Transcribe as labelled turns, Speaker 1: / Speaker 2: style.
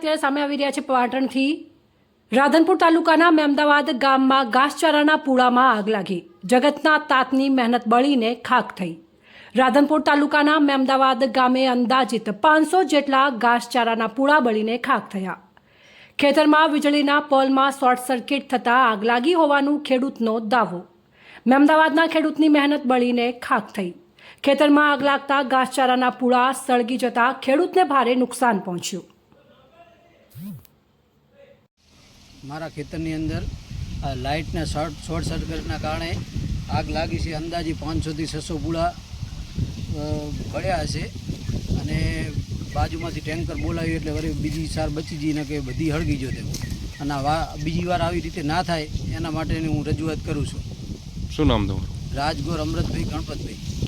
Speaker 1: અત્યારે સામે આવી રહ્યા છે પાટણથી. રાધનપુર તાલુકાના મેમદાવાદ ગામમાં ઘાસચારાના પૂળામાં આગ લાગી. જગતના તાતની મહેનત બળીને ખાક થઈ. રાધનપુર તાલુકાના મેમદાવાદ ગામે અંદાજિત પાંચસો જેટલા ઘાસચારાના પૂળા બળીને ખાક થયા. ખેતરમાં વીજળીના પોલમાં શોર્ટ સર્કિટ થતાં આગ લાગી હોવાનું ખેડૂતનો દાવો. મહેમદાવાદના ખેડૂતની મહેનત બળીને ખાક થઈ. ખેતરમાં આગ લાગતા ઘાસચારાના પૂળા સળગી જતા ખેડૂતને ભારે નુકસાન પહોંચ્યું.
Speaker 2: મારા ખેતરની અંદર આ લાઇટના શોર્ટ શોર્ટ સર્કિટના કારણે આગ લાગી છે. અંદાજે પાંચસોથી છસો પૂળા પડ્યા હશે. અને બાજુમાંથી ટેન્કર બોલાવ્યું એટલે વળી બીજી સાર બચી જઈને કે બધી હળગી જો તેમ. અને વા બીજી વાર આવી રીતે ના થાય એના માટેની હું રજૂઆત કરું છું.
Speaker 3: શું નામ તમારું?
Speaker 2: રાજગોર અમૃતભાઈ ગણપતભાઈ.